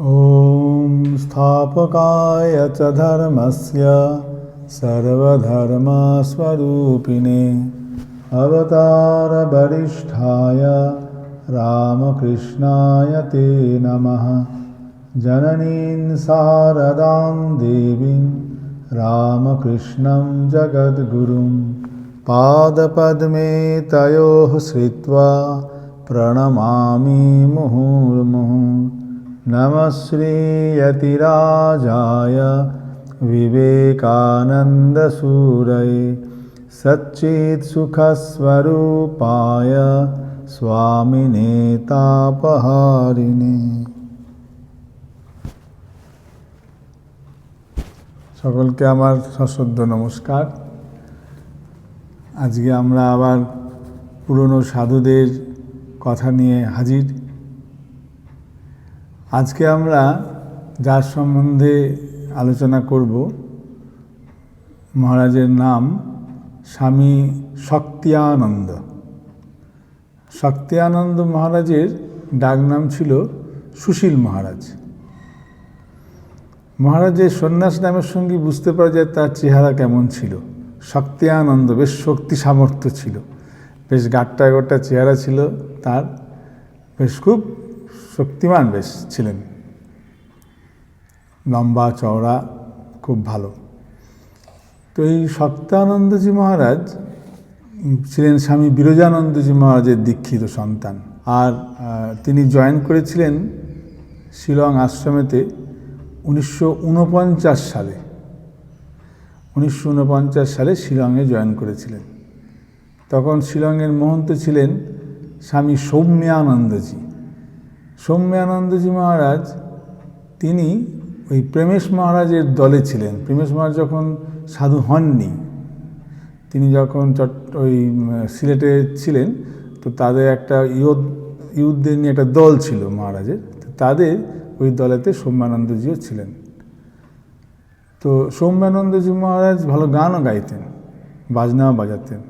ॐ स्थापकाय च धर्मस्य सर्वधर्मस्वरूपिणे अवतारवरिष्ठाय रामकृष्णाय ते नमः। जननीं शारदां देवीं रामकृष्णं जगद्गुरुं पादपद्मे तयोः श्रित्वा प्रणमामि मुहुर्मुहुः नमः श्रीयतिराजाय विवेकानन्दसूरये सच्चित्सुखस्वरूपाय स्वामिने तापहारिणे সকলকে আমার সশ্রদ্ধ নমস্কার আজকে আমরা আবার পুরনো সাধুদের কথা নিয়ে হাজির আজকে আমরা যার সম্বন্ধে আলোচনা করব, মহারাজের নাম স্বামী শক্তিয়ানন্দ। শক্তিয়ানন্দ মহারাজের ডাকনাম ছিল সুশীল মহারাজ। মহারাজের সন্ন্যাস নামের সঙ্গে বুঝতে পারা যায় তার চেহারা কেমন ছিল। শক্তিয়ানন্দ বেশ শক্তি সামর্থ্য ছিল। বেশ গাট্টা গোট্টা চেহারা ছিল তার। বেশ খুব শক্তিমান বেশ ছিলেন। লম্বা চওড়া খুব ভালো। তো এই সত্যানন্দজি মহারাজ ছিলেন স্বামী বিরজানন্দজি মহারাজের দীক্ষিত সন্তান। আর তিনি জয়েন করেছিলেন শিলং আশ্রমেতে উনিশশো ঊনপঞ্চাশ সালে। উনিশশো ঊনপঞ্চাশ সালে শিলংয়ে জয়েন করেছিলেন। তখন শিলংয়ের মহন্ত ছিলেন স্বামী সৌম্যানন্দজি। সৌম্যানন্দজি মহারাজ, তিনি ওই প্রেমেশ মহারাজের দলে ছিলেন। প্রেমেশ মহারাজ যখন সাধু হননি, তিনি যখন চট ওই সিলেটে ছিলেন, তো তাদের একটা ইয়ুদ ইয়ুদ্ধের নিয়ে একটা দল ছিল মহারাজের তাদের ওই দলেতে সৌম্যানন্দজিও ছিলেন। তো সৌম্যানন্দজি মহারাজ ভালো গানও গাইতেন, বাজনাও বাজাতেন।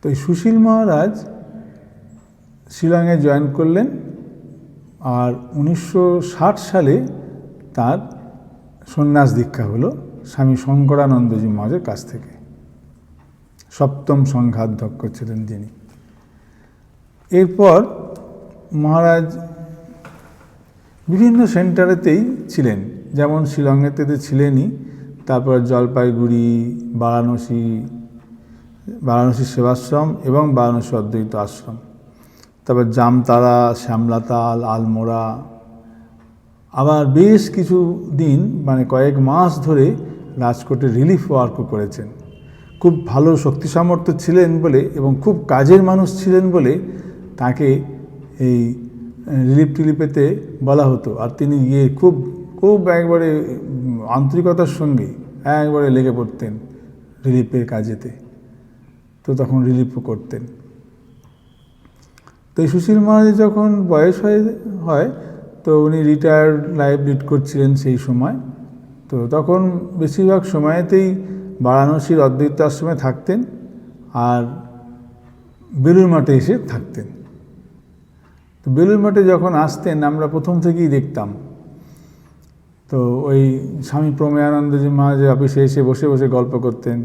তো এই সুশীল মহারাজ শিলংয়ে জয়েন করলেন আর উনিশশো ষাট সালে তার সন্ন্যাস দীক্ষা হলো স্বামী শঙ্করানন্দজি মহারাজের কাছ থেকে। সপ্তম সংঘাধ্যক্ষ ছিলেন যিনি। এরপর মহারাজ বিভিন্ন সেন্টারেতেই ছিলেন, যেমন শিলংয়েতে ছিলেনই, তারপর জলপাইগুড়ি, বারাণসী বারাণসী সেবাশ্রম এবং বারাণসী অদ্বৈত আশ্রম। তারপর জামতারা, শ্যামলাতাল, আলমোড়া। আবার বেশ কিছু দিন মানে কয়েক মাস ধরে রাজকোটে রিলিফ ওয়ার্কও করেছেন। খুব ভালো শক্তি সামর্থ্য ছিলেন বলে এবং খুব কাজের মানুষ ছিলেন বলে তাকে এই রিলিফ টিলিপেতে বলা হতো। আর তিনি গিয়ে খুব খুব একবারে আন্তরিকতার সঙ্গে একবারে লেগে পড়তেন রিলিফের কাজেতে। তো তখন রিলিফও করতেন। তো সুশীল মহারাজের যখন বয়স হয়ে, হয়, তো উনি রিটায়ার্ড লাইফ লিড করছিলেন সেই সময়। তো তখন বেশিরভাগ সময়তেই বারাণসীর অদ্বৈত আশ্রমে থাকতেন আর বেলুর মাঠে এসে থাকতেন। তো বেলুর মাঠে যখন আসতেন, আমরা প্রথম থেকেই দেখতাম। তো ওই স্বামী প্রমেয়ানন্দজি মহারাজের অফিসে এসে বসে বসে গল্প করতেন।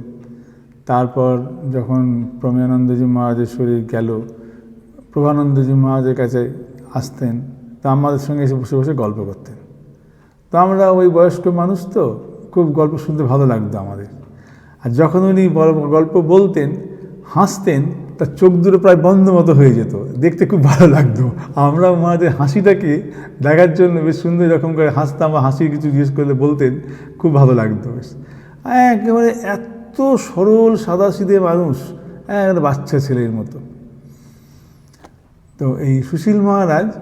তারপর যখন প্রমেয়ানন্দজি মহারাজের শরীর গেল প্রভানন্দজি মহারাজের কাছে আসতেন, তা আমাদের সঙ্গে এসে বসে বসে গল্প করতেন। তো আমরা ওই বয়স্ক মানুষ তো, খুব গল্প শুনতে ভালো লাগতো আমাদের। আর যখন উনি গল্প বলতেন, হাসতেন তার চোখ দুটো প্রায় বন্ধ মতো হয়ে যেত। দেখতে খুব ভালো লাগতো। আমরা মহারাজের হাসিটাকে দেখার জন্য বেশ সুন্দর রকম করে হাসতাম বা হাসি কিছু জিজ্ঞেস করলে বলতেন, খুব ভালো লাগতো বেশ। একেবারে এত সরল সাদাসিদে মানুষ একটা বাচ্চা ছেলের মতো। তো এই সুশীল মহারাজ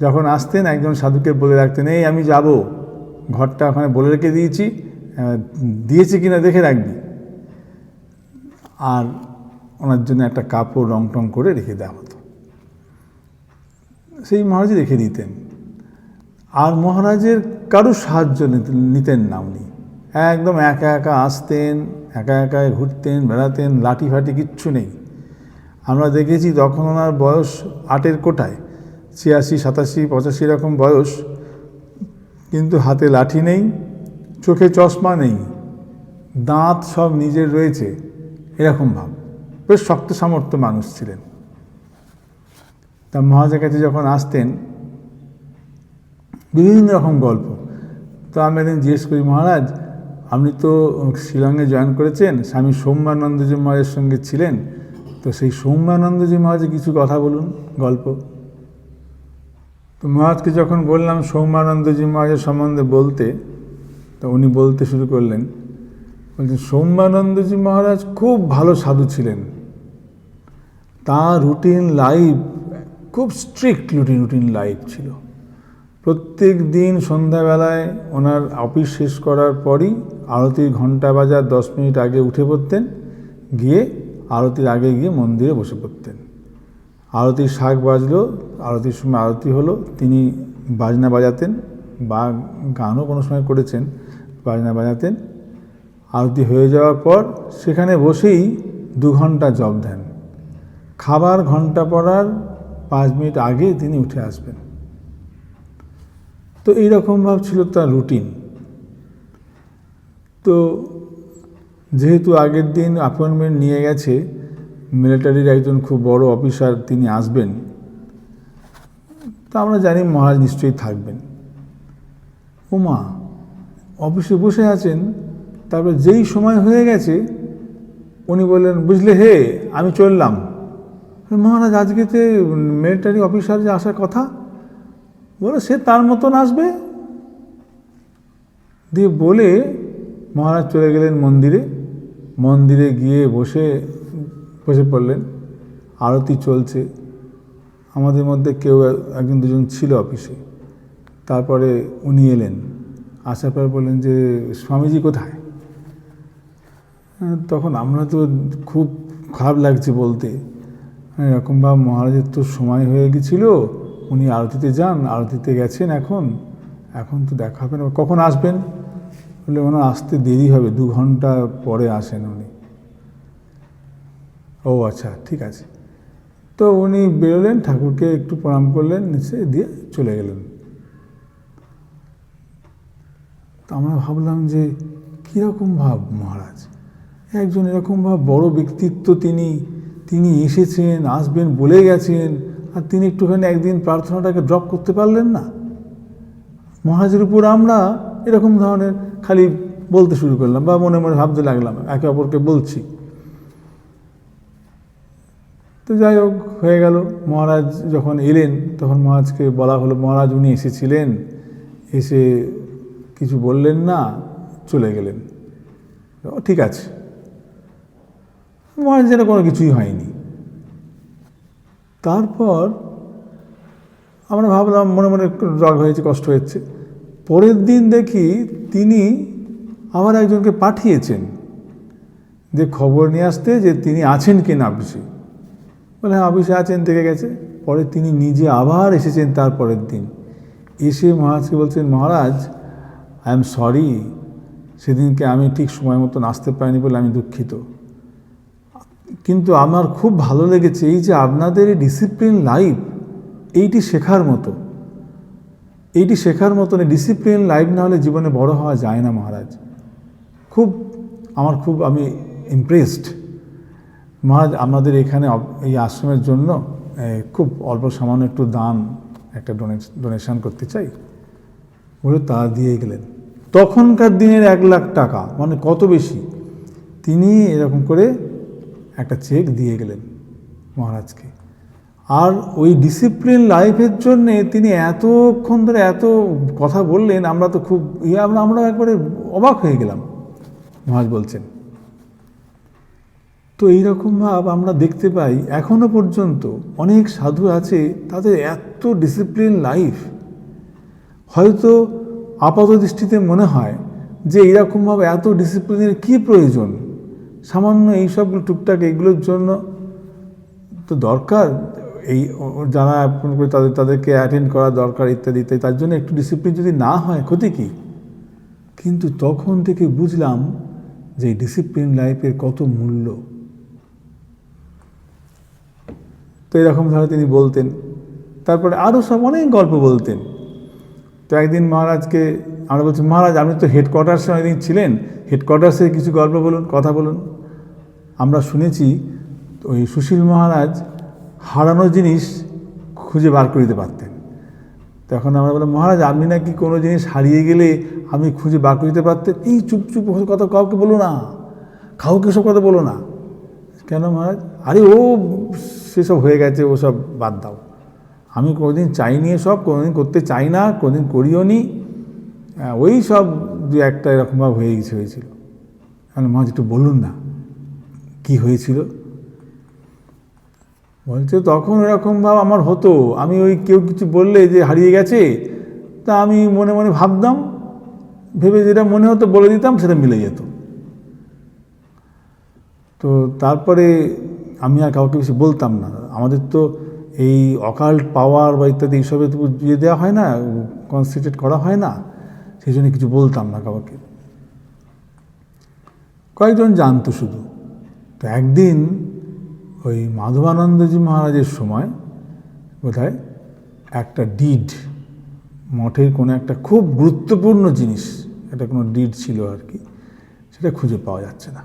যখন আসতেন, একজন সাধুকে বলে রাখতেন, এই আমি যাব। ঘরটা ওখানে বলে রেখে দিয়েছি। দিয়েছি কিনা দেখে রাখবি। আর ওনার জন্য একটা কাপড় রং টং করে রেখে দেওয়া হতো। সেই মহারাজই রেখে দিতেন। আর মহারাজের কারও সাহায্য নিতেন না উনি। একদম একা একা আসতেন, একা একা ঘুরতেন, বেড়াতেন লাঠি ফাটি কিচ্ছু নেই। আমরা দেখেছি তখন ওনার বয়স আটের কোটায়, ছিয়াশি, সাতাশি, পঁচাশি এরকম বয়স। কিন্তু হাতে লাঠি নেই, চোখে চশমা নেই, দাঁত সব নিজের রয়েছে, এরকম ভাব। বেশ শক্ত সামর্থ্য মানুষ ছিলেন। তা মহারাজের কাছে যখন আসতেন, বিভিন্ন রকম গল্প। তো আমি একদিন জিজ্ঞেস করি, মহারাজ, আপনি তো শিলংয়ে জয়েন করেছেন, স্বামী সৌম্যানন্দজি মহারাজের সঙ্গে ছিলেন তো সেই সৌম্যানন্দজি মহারাজের কিছু কথা বলুন, গল্প। তো মহারাজকে যখন বললাম সৌম্যানন্দজি মহারাজের সম্বন্ধে বলতে, তো উনি বলতে শুরু করলেন, বলছেন, সৌম্যানন্দজি মহারাজ খুব ভালো সাধু ছিলেন। তার রুটিন লাইফ খুব স্ট্রিক্ট রুটিন রুটিন লাইফ ছিল। প্রত্যেক দিন সন্ধ্যাবেলায় ওনার অফিস শেষ করার পরই আরতির ঘণ্টা বাজার দশ মিনিট আগে উঠে পড়তেন, গিয়ে আরতির আগে গিয়ে মন্দিরে বসে পড়তেন। আরতির শাক বাজলো, আরতির সময় আরতি হলো, তিনি বাজনা বাজাতেন বা গানও কোনো সময় করেছেন, বাজনা বাজাতেন। আরতি হয়ে যাওয়ার পর সেখানে বসেই দু ঘণ্টা জব দেন। খাবার ঘণ্টা পড়ার পাঁচ মিনিট আগে তিনি উঠে আসবেন। তো এইরকমভাব ছিল তার রুটিন। তো যেহেতু আগের দিন অ্যাপয়েন্টমেন্ট নিয়ে গেছে মিলিটারির একজন খুব বড় অফিসার তিনি আসবেন। তা আমরা জানি মহারাজ নিশ্চয়ই থাকবেন। ওমা অফিসে বসে আছেন, তারপর যেই সময় হয়ে গেছে, উনি বললেন, বুঝলে হে, আমি চললাম। মহারাজ, আজকে আজকেতে মিলিটারি অফিসার যে আসার কথা? বলে সে তার মতন আসবে? দিয়ে বলে মহারাজ চলে গেলেন মন্দিরে। মন্দিরে গিয়ে বসে বসে পড়লেন। আরতি চলছে। আমাদের মধ্যে কেউ একজন, দুজন ছিল অফিসে। তারপরে উনি এলেন। আসার পর বললেন যে, স্বামীজি কোথায়? তখন আমরা তো খুব খারাপ লাগছে বলতে। এরকমভাবে মহারাজের তো সময় হয়ে গেছিল। উনি আরতিতে যান, আরতিতে গেছেন এখন। এখন তো দেখা হবে না। কখন আসবেন? বলে ওনার আসতে দেরি হবে, দু ঘণ্টা পরে আসেন উনি। ও আচ্ছা ঠিক আছে। তো উনি বেরোলেন, ঠাকুরকে একটু প্রণাম করলেন, নিচে দিয়ে চলে গেলেন। তো আমরা ভাবলাম যে কীরকম ভাব মহারাজ? একজন এরকম ভাব, বড় ব্যক্তিত্ব তিনি তিনি এসেছেন, আসবেন, বলে গেছেন, আর তিনি একটুখানি একদিন প্রার্থনাটাকে ড্রপ করতে পারলেন না। মহারাজের উপর আমরা এরকম ধরনের খালি বলতে শুরু করলাম বা মনে মনে ভাবতে লাগলাম, একে অপরকে বলছি। তো যাই হোক, হয়ে গেল। মহারাজ যখন এলেন, তখন মহারাজকে বলা হলো, মহারাজ, উনি এসেছিলেন। এসে কিছু বললেন না, চলে গেলেন। ঠিক আছে। মহারাজ, যেন কোনো কিছুই হয়নি। তারপর আমরা ভাবলাম, মনে মনে রাগ হয়েছে, কষ্ট হয়েছে। পরের দিন দেখি তিনি আবার একজনকে পাঠিয়েছেন যে খবর নিয়ে আসতে যে তিনি আছেন কি না অফিসে। বলে হ্যাঁ অফিসে আছেন, থেকে গেছে। পরে তিনি নিজে আবার এসেছেন তার পরের দিন। এসে মহারাজকে বলছেন, মহারাজ আই এম সরি সেদিনকে আমি ঠিক সময় মতন আসতে পারিনি বলে আমি দুঃখিত। কিন্তু আমার খুব ভালো লেগেছে এই যে আপনাদের এই ডিসিপ্লিন লাইফ এইটি শেখার মতো। এইটি শেখার মতন ডিসিপ্লিন লাইফ না হলে জীবনে বড় হওয়া যায় না মহারাজ। খুব, আমার খুব, আমি ইমপ্রেসড মহারাজ আমাদের এখানে এই আশ্রমের জন্য খুব অল্প সামান্য একটু দান, একটা ডোনেশন করতে চাই। বলে তা দিয়ে গেলেন। তখনকার দিনের এক লাখ টাকা মানে কত বেশি? তিনি এরকম করে একটা চেক দিয়ে গেলেন মহারাজকে। আর ওই ডিসিপ্লিন লাইফের জন্যে তিনি এতক্ষণ ধরে এত কথা বললেন, আমরা তো খুব ইয়ে আমরা আমরা একবারে অবাক হয়ে গেলাম, মহারাজ বলছেন। তো এইরকম ভাব আমরা দেখতে পাই, এখনও পর্যন্ত অনেক সাধু আছে, তাদের এত ডিসিপ্লিন লাইফ হয়তো আপাত দৃষ্টিতে মনে হয় যে এইরকমভাবে এত ডিসিপ্লিনের কী প্রয়োজন? সামান্য এইসবগুলো টুকটাক এগুলোর জন্য তো দরকার এই যারা তাদের, তাদেরকে অ্যাটেন্ড করা দরকার ইত্যাদি ইত্যাদি, তার জন্য একটু ডিসিপ্লিন যদি না হয়, ক্ষতি কী? কিন্তু তখন থেকে বুঝলাম যে ডিসিপ্লিন লাইফের কত মূল্য। তো এরকম ধরে তিনি বলতেন। তারপরে আরও সব অনেক গল্প বলতেন। তো একদিন মহারাজকে, আমরা বলছি, মহারাজ, আপনি তো হেডকোয়ার্টার্সে অনেকদিন ছিলেন। হেডকোয়ার্টার্সে কিছু গল্প বলুন, কথা বলুন। আমরা শুনেছি, ওই সুশীল মহারাজ হারানো জিনিস খুঁজে বার করে দিতে পারতেন। তখন আমরা বললাম, মহারাজ, আপনি নাকি কোনো জিনিস হারিয়ে গেলে আমি খুঁজে বার করে দিতে পারতেন এই চুপ চুপ কথা কাউকে বলো না। কাউকে সব কথা বলো না। কেন মহারাজ? আরে, ও সেসব হয়ে গেছে, ও সব বাদ দাও। আমি কোনোদিন চাইনি সব কোনোদিন করতে চাই না, কোনোদিন করিও নি। ওই সব দু একটা এরকমভাবে হয়ে গেছে, হয়েছিল। মহারাজ, একটু বলুন না, কি হয়েছিল? বলছে তখন এরকম ভাব আমার হতো। আমি ওই কেউ কিছু বললে যে হারিয়ে গেছে, তা আমি মনে মনে ভাবতাম। ভেবে যেটা মনে হতো বলে দিতাম, সেটা মিলে যেত। তো তারপরে আমি আর কাউকে বেশি বলতাম না। আমাদের তো এই অকাল পাওয়ার বা ইত্যাদি এইসবে তো ইয়ে দেওয়া হয় না, কনসেন্ট্রেট করা হয় না। সেই জন্য কিছু বলতাম না কাউকে। কয়েকজন জানতো শুধু। তো একদিন ওই মাধবানন্দজি মহারাজের সময় বোধহয় একটা ডিড মঠের কোনো একটা খুব গুরুত্বপূর্ণ জিনিস এটা কোনো ডিড ছিল আর কি, সেটা খুঁজে পাওয়া যাচ্ছে না।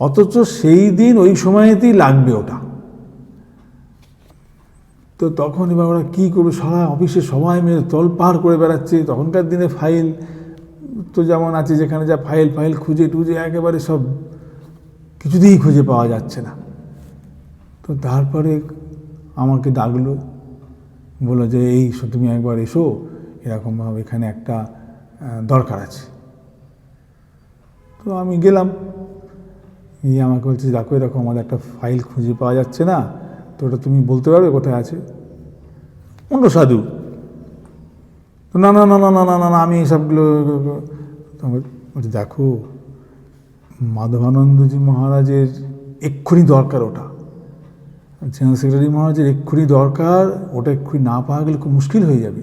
অথচ সেই দিন ওই সময়তেই লাগবে ওটা। তো তখন এবার ওরা কী করবে, সারা অফিসে সবাই মিলে তল পার করে বেড়াচ্ছে, তখনকার দিনে ফাইল তো যেমন আছে, যেখানে যা ফাইল ফাইল খুঁজে টুজে একেবারে সব কিছুতেই খুঁজে পাওয়া যাচ্ছে না। তো তারপরে আমাকে ডাকলো বলল যে এই তুমি একবার এসো এরকমভাবে এখানে একটা দরকার আছে। তো আমি গেলাম গিয়ে আমাকে বলছে দেখো এরকম আমাদের একটা ফাইল খুঁজে পাওয়া যাচ্ছে না তো ওটা তুমি বলতে পারবে কোথায় আছে? অন্য সাধু। তো না না না না না না না না, আমি আমি বলছি দেখো মাধবানন্দজি মহারাজের এক্ষুনি দরকার ওটা। জেনারেল সেক্রেটারি মহারাজের এক্ষুনি দরকার, ওটা এক্ষুনি না পাওয়া গেলে খুব মুশকিল হয়ে যাবে।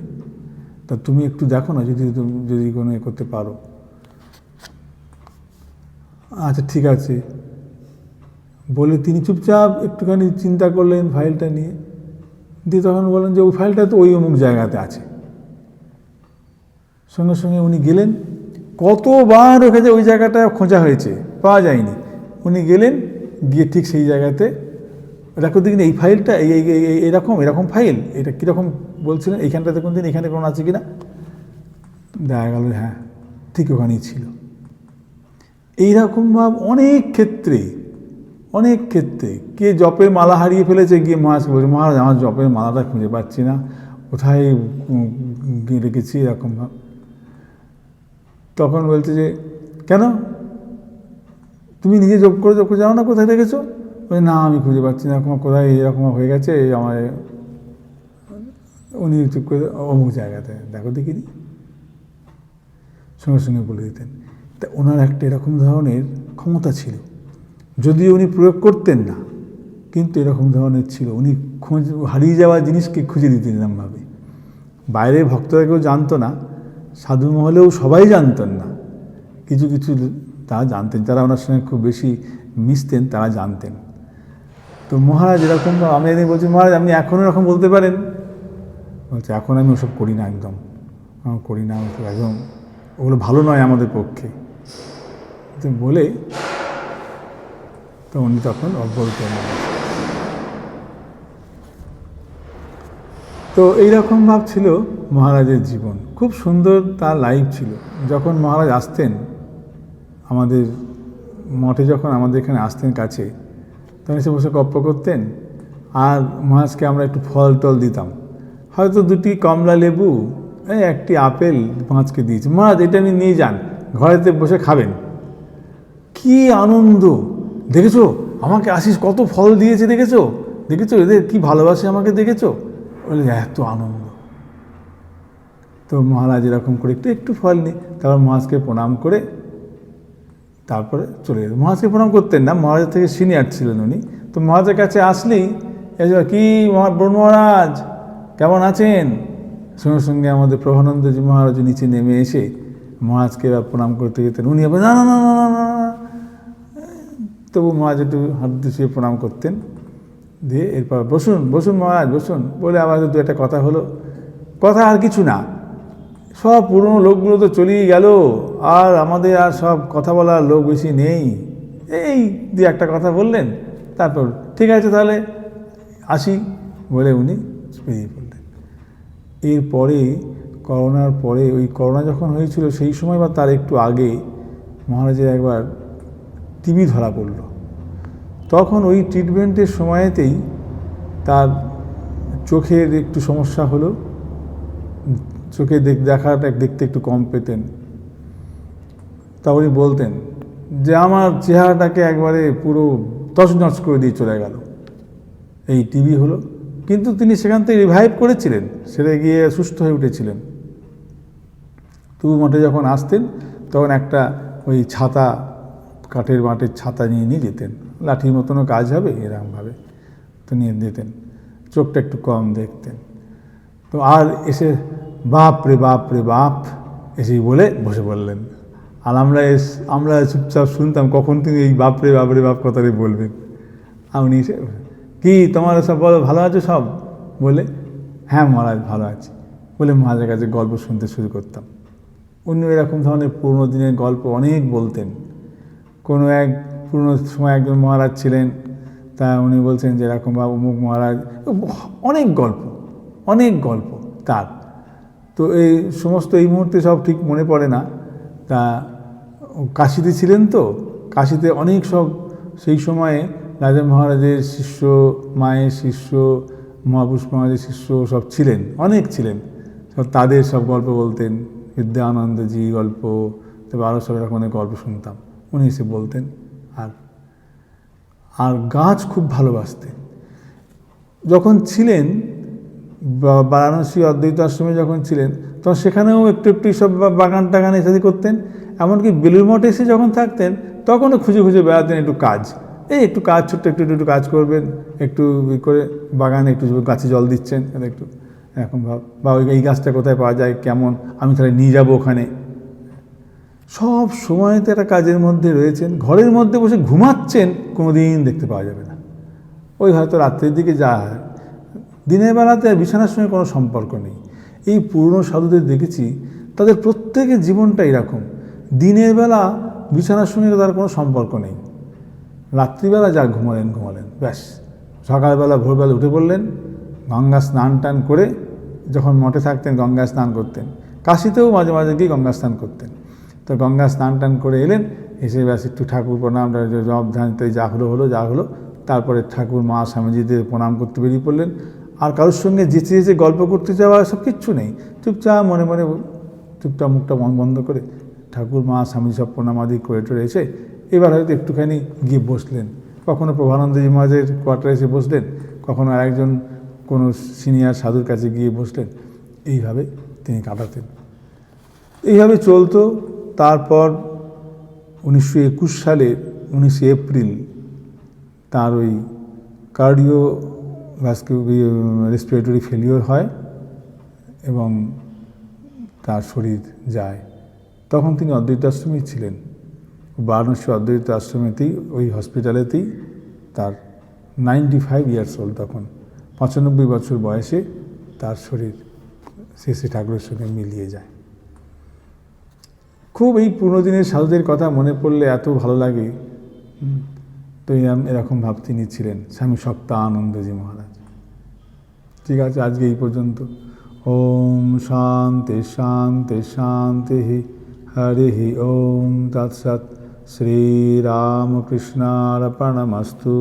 তা তুমি একটু দেখো না যদি তুমি- যদি কোনো এ করতে পারো। আচ্ছা ঠিক আছে। বলে তিনি চুপচাপ একটুখানি চিন্তা করলেন ফাইলটা নিয়ে। দিয়ে তখন বলেন যে ওই ফাইলটা তো ওই অমুক জায়গাতে আছে। সঙ্গে সঙ্গে উনি গেলেন। কতবার ওখানে ওই জায়গাটা খোঁজা হয়েছে, পাওয়া যায়নি। উনি গেলেন, গিয়ে ঠিক সেই জায়গাতে দেখো দিন এই ফাইলটা, এই এরকম এরকম ফাইল, এটা কীরকম বলছিলেন? এইখানটাতে কোন দিন এখানে কোনো আছে কি না দেখা গেল হ্যাঁ ঠিক ওখানেই ছিল। এইরকম ভাব অনেক ক্ষেত্রে অনেক ক্ষেত্রে কে জপের মালা হারিয়ে ফেলেছে গিয়ে মহারাজকে বলছে, মহারাজ, আমার জপের মালাটা খুঁজে পাচ্ছি না, কোথায় গিয়ে রেখেছি? এরকম ভাব তখন বলছে যে, কেন? তুমি নিজে জপ করে জপ করে জানো না কোথায় রেখেছো? বলে, না, আমি খুঁজে পাচ্ছি না, এরকম কোথায়, এরকম হয়ে গেছে, আমার উনি চুপ করে অমুক জায়গাতে, দেখো দেখিনি। সঙ্গে সঙ্গে বলে দিতেন। তা ওনার একটা এরকম ধরনের ক্ষমতা ছিল। যদিও উনি প্রয়োগ করতেন না, কিন্তু এরকম ধরনের ছিল। উনি খোঁজ, হারিয়ে যাওয়া জিনিসকে খুঁজে দিতেন এরকমভাবে বাইরে ভক্তরা কেউ জানতো না, সাধু মহলেও সবাই জানতেন না। কিছু কিছু তারা জানতেন, যারা ওনার সঙ্গে খুব বেশি মিশতেন, তারা জানতেন। তো মহারাজ এরকম আমি একদিন বলছি, মহারাজ, আপনি এখনও এরকম বলতে পারেন? বলছে, এখন আমি ওসব করি না একদম। করি না, ওসব একদম। ওগুলো ভালো নয় আমাদের পক্ষে। বলে তো উনি তখন না। তো এইরকম ভাব ছিল মহারাজের জীবন। খুব সুন্দর তার লাইফ ছিল। যখন মহারাজ আসতেন, আমাদের মঠে যখন আমাদের এখানে আসতেন কাছে তখন এসে বসে গপ্প করতেন? আর মহারাজকে আমরা একটু ফল টল দিতাম। হয়তো দুটি কমলা লেবু একটি আপেল মহারাজকে দিয়েছি। মহারাজ, এটা নিয়ে নিয়ে যান, ঘরেতে বসে খাবেন। কি আনন্দ! দেখেছ? আমাকে আশিস কত ফল দিয়েছে, দেখেছ? দেখেছ? এদের কি ভালোবাসে আমাকে, দেখেছ? বলে, এত আনন্দ। তো মহারাজ এরকম করে একটু একটু ফল নিই তারপর মহারাজকে প্রণাম করে তারপরে চলে যেত মহারাজকে প্রণাম করতেন না মহারাজের থেকে সিনিয়র ছিলেন উনি। তো মহারাজের কাছে আসলেই এসে বলে, কি ব্রহ্ম মহারাজ কেমন আছেন? সঙ্গে সঙ্গে আমাদের প্রভানন্দজি মহারাজ নিচে নেমে এসে মহারাজকে এবার প্রণাম করতে যেতেন উনি আবার না না না না না না না তবু মহারাজ একটু হাত দিয়ে প্রণাম করতেন। দিয়ে এরপর বসুন বসুন মহারাজ বসুন। বলে আবার দু একটা কথা হলো। কথা আর কিছু না। সব পুরনো লোকগুলো তো চলেই গেল, আর আমাদের আর সব কথা বলার লোক বেশি নেই। এই দিয়ে একটা কথা বললেন, তারপর ঠিক আছে তাহলে, আসি বলে উনি বেরিয়ে পড়লেন। এরপরে, করোনার পরে, ওই করোনা যখন হয়েছিল, সেই সময় বা তার একটু আগে, মহারাজের একবার টিবি ধরা পড়ল। তখন ওই ট্রিটমেন্টের সময়তেই তার চোখের একটু সমস্যা হলো চোখে দেখ, দেখাটা দেখতে একটু কম পেতেন। তা উনি বলতেন যে, আমার চেহারাটাকে একবারে পুরো তছনছ করে দিয়ে চলে গেল। এই টিভি হলো। কিন্তু তিনি সেখান থেকে রিভাইভ করেছিলেন সেরে গিয়ে সুস্থ হয়ে উঠেছিলেন। তবু মাঠে যখন আসতেন, তখন একটা ওই ছাতা, কাঠের মাটির ছাতা নিয়ে নিয়ে যেতেন। লাঠির মতনও কাজ হবে, এরকমভাবে তো নিয়ে দিতেন চোখটা একটু কম দেখতেন। তো আর এসে বাপ রে বাপ রে বাপ এসে বলে বসে পড়লেন। আর আমরা এস, আমরা চুপচাপ শুনতাম কখন তিনি এই বাপ রে বাপ রে বাপ কথাটাই বলবেন এসে, কি তোমার সব বলো, ভালো আছো সব? বলে হ্যাঁ মহারাজ, ভালো আছি। বলে মহারাজের কাছে গল্প শুনতে শুরু করতাম। অন্য এরকম ধরনের পুরনো দিনের গল্প অনেক বলতেন। কোনো এক পুরনো সময় একজন মহারাজ ছিলেন, তা উনি বলছেন যে এরকম বা অমুক মহারাজ, অনেক গল্প অনেক গল্প তার। তো এই সমস্ত এই মুহূর্তে সব ঠিক মনে পড়ে না। তা কাশিতে ছিলেন তো? কাশিতে অনেক সব সেই সময়ে রাজা মহারাজের শিষ্য, মায়ের শিষ্য মহাপুষ মহারাজের শিষ্য সব ছিলেন, অনেক ছিলেন। সব তাদের সব গল্প বলতেন বিদ্যানন্দজি গল্প, তারপর আরও সব এরকম অনেক গল্প শুনতাম। উনি এসে বলতেন, আর আর গাছ খুব ভালোবাসতেন। যখন ছিলেন বারাণসী অদ্বৈত আশ্রমে যখন ছিলেন, তখন সেখানেও একটু একটু সব বাগান টাগান ইত্যাদি করতেন। এমনকি বেলুর মঠে এসে যখন থাকতেন, তখনও খুঁজে খুঁজে বেড়াতেন একটু কাজ। এই একটু কাজ, ছোট্ট একটু একটু কাজ করবেন, একটু করে বাগানে একটু গাছে জল দিচ্ছেন একটু এরকম ভাব। বা ওই এই গাছটা কোথায় পাওয়া যায়, কেমন, আমি তাহলে নিয়ে যাব ওখানে। সব সময়তে একটা কাজের মধ্যে রয়েছেন, ঘরের মধ্যে বসে ঘুমাচ্ছেন কোনো দিন দেখতে পাওয়া যাবে না। ওই হয়তো রাত্রের দিকে যা হয় দিনের বেলাতে বিছানার সঙ্গে কোনো সম্পর্ক নেই। এই পুরনো সাধুদের দেখেছি, তাদের প্রত্যেকের জীবনটা এরকম। দিনের বেলা বিছানার সঙ্গে তার কোনো সম্পর্ক নেই। রাত্রিবেলা যা ঘুমালেন ঘুমালেন, ব্যাস। সকালবেলা, ভোরবেলা উঠে পড়লেন, গঙ্গা স্নান টান করে যখন মঠে থাকতেন গঙ্গা স্নান করতেন। কাশিতেও মাঝে মাঝে গিয়ে গঙ্গা স্নান করতেন। তো গঙ্গা স্নান টান করে এলেন, এসে ব্যাস একটু ঠাকুর প্রণাম জব ধ্যান যা হলো হলো, যা হলো। তারপরে ঠাকুর মা স্বামীজিদের প্রণাম করতে বেরিয়ে পড়লেন। আর কারোর সঙ্গে যেচে যেচে গল্প করতে যাওয়া সব কিচ্ছু নেই। চুপচাপ মনে মনে চুপচাপ মুখটা মন বন্ধ করে ঠাকুর মা, স্বামী সব প্রণাম আদি করে টরে এসে এবার হয়তো একটুখানি গিয়ে বসলেন। কখনো প্রভানন্দজি মহাজের কোয়ার্টারে এসে বসলেন, কখনো আরেকজন কোনো সিনিয়র সাধুর কাছে গিয়ে বসলেন। এইভাবে তিনি কাটাতেন। এইভাবে চলতো। তারপর উনিশশো একুশ সালে, উনিশে এপ্রিল তার ওই কার্ডিও রেসপিরেটরি ফেলিওর হয় এবং তার শরীর যায়। তখন তিনি অদ্বৈত আশ্রমেই ছিলেন। বারাণসী অদ্বৈত আশ্রমেতেই ওই হসপিটালেতেই তার নাইনটি ফাইভ ইয়ার্স ওল্ড তখন। পঁচানব্বই বছর বয়সে তার শরীর শ্রী শ্রী ঠাকুরের সঙ্গে মিলিয়ে যায়। খুব এই পুরনো দিনের সাধুদের কথা মনে পড়লে এত ভালো লাগে। তো এরকম ভাব তিনি ছিলেন। স্বামী সপ্তানন্দজি মহারাজ। ঠিক আছে আজকে এই পর্যন্ত ওম শান্তি শান্তি শান্তি হরি ওম তৎসৎ শ্রীরামকৃষ্ণার্পণমস্তু